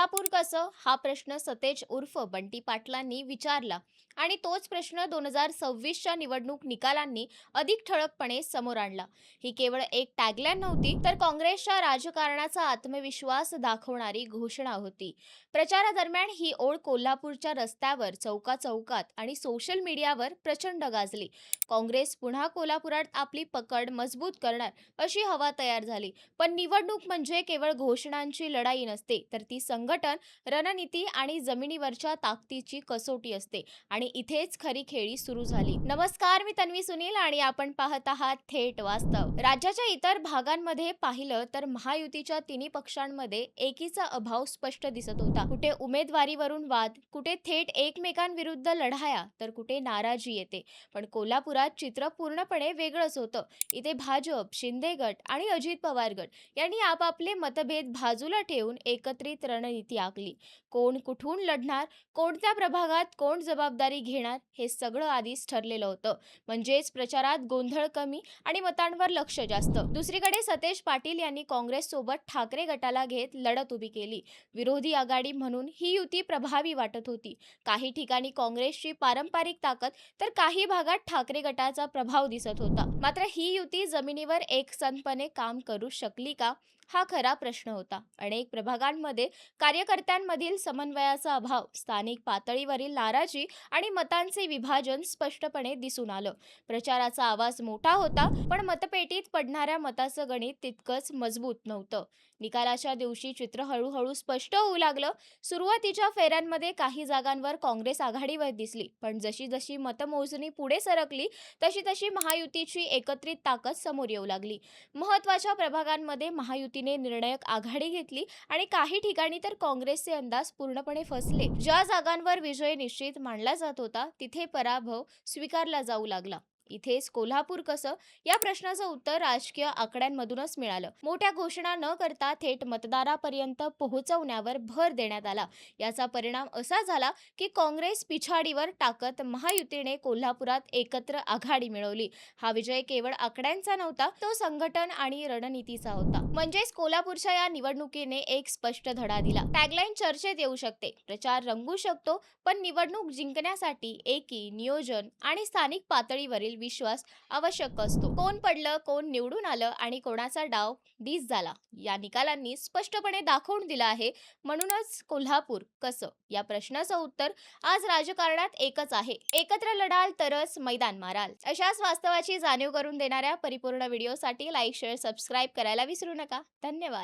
कोल्हापूर कसं? हा प्रश्न सतेज उर्फ बंटी पाटलांनी विचारला आणि तोच प्रश्न दोन हजार सव्वीसच्या निवडणूक निकालांनी अधिक ठळकपणे समोर आणला. ही केवळ एक टॅगलाईन नव्हती तर काँग्रेसच्या राजकारणाचा आत्मविश्वास दाखवणारी घोषणा होती. प्रचारादरम्यान ही ओळ कोल्हापूरच्या रस्त्यावर चौका चौकात आणि सोशल मीडियावर प्रचंड गाजली. काँग्रेस पुन्हा कोल्हापुरात आपली पकड मजबूत करणार अशी हवा तयार झाली. पण निवडणूक म्हणजे केवळ घोषणांची लढाई नसते तर ती संघ संघटन रणनीती आणि जमिनीवरच्या ताकदीची कसोटी असते. आणि इथेच खरी खेळी सुरू झाली. नमस्कार मी तन्वी सुनील आणि आपण पाहत आहात थेट वास्तव. राज्याच्या इतर भागांमध्ये पाहिलं तर महायुतीच्या तिन्ही पक्षांमध्ये एकीचा अभाव स्पष्ट दिसत होता. कुठे उमेदवारीवरून वाद कुठे थेट एकमेकांविरुद्ध लढाया तर कुठे नाराजी येते. पण कोल्हापुरात चित्र पूर्णपणे वेगळंच होतं. इथे भाजप शिंदे गट आणि अजित पवार गट यांनी आपापले मतभेद बाजूला ठेवून एकत्रित रणनीती आखली. कोण कुठून लढणार? कोणत्या प्रभागात कोण जबाबदारी घेणार? हे सगळं आधीच ठरलेलं होतं. म्हणजेच प्रचारात गोंधळ कमी आणि मतांवर लक्ष जास्त. दुसरीकडे सतेज पाटील यांनी काँग्रेससोबत ठाकरे गटाला घेत लढत उभी केली. विरोधी आघाडी म्हणून ही युती प्रभावी वाटत होती. काही ठिकाणी काँग्रेसची पारंपरिक ताकद तर काही भागात ठाकरे गटाचा प्रभाव दिसत होता. मात्र ही युती जमिनीवर एकसंतपणे काम करू शकली का? हा खरा प्रश्न होता. अनेक प्रभागांमध्ये कार्यकर्त्यांमधील समन्वयाचा अभाव स्थानिक पातळीवरील नाराजी आणि मतांचे विभाजन स्पष्टपणे दिसून आलं. प्रचाराचा आवाज मोठा होता पण मतपेटीत पडणाऱ्या मताचं गणित तितकंच मजबूत नव्हतं. निकालाच्या दिवशी चित्र हळूहळू स्पष्ट होऊ लागलं. सुरुवातीच्या फेऱ्यांमध्ये काही जागांवर काँग्रेस आघाडीवर दिसली पण जशी जशी मतमोजणी पुढे सरकली तशी तशी महायुतीची एकत्रित ताकद समोर येऊ लागली. महत्त्वाच्या प्रभागांमध्ये महायुती युतीने निर्णायक आघाडी घेतली आणि काही ठिकाणी तर काँग्रेसचे अंदाज पूर्णपणे फसले. ज्या जागांवर विजय निश्चित मानला जात होता तिथे पराभव स्वीकारला जाऊ लागला. इथेच कोल्हापूर कसं? या प्रश्नाचं उत्तर राजकीय आकड्यांमधूनच मिळालं. मोठ्या घोषणा न करता थेट मतदारापर्यंत पोहोचवण्यावर भर देण्यात आला. याचा परिणाम असा झाला की काँग्रेस पिछाडीवर टाकत महायुतीने कोल्हापुरात एकत्र आघाडी मिळवली. हा विजय केवळ आकड्यांचा नव्हता तो संघटन आणि रणनीतीचा होता. म्हणजेच कोल्हापूरच्या या निवडणुकीने एक स्पष्ट धडा दिला. टॅगलाईन चर्चेत येऊ शकते. प्रचार रंगू शकतो पण निवडणूक जिंकण्यासाठी एकी नियोजन आणि स्थानिक पातळीवरील विश्वास आवश्यक असतो. कोण पडलं कोण निवडून आलं आणि कोणाचा डाव डीस झाला या निकालांनी स्पष्टपणे दाखवून दिलं आहे. म्हणूनच कोल्हापूर कसं? या प्रश्नाचं उत्तर आज राजकारणात एकच आहे. एकत्र लढाल तरच मैदान माराल. अशाच वास्तवाची जाणीव करून देणाऱ्या परिपूर्ण व्हिडिओसाठी लाईक शेअर सबस्क्राईब करायला विसरू नका. धन्यवाद.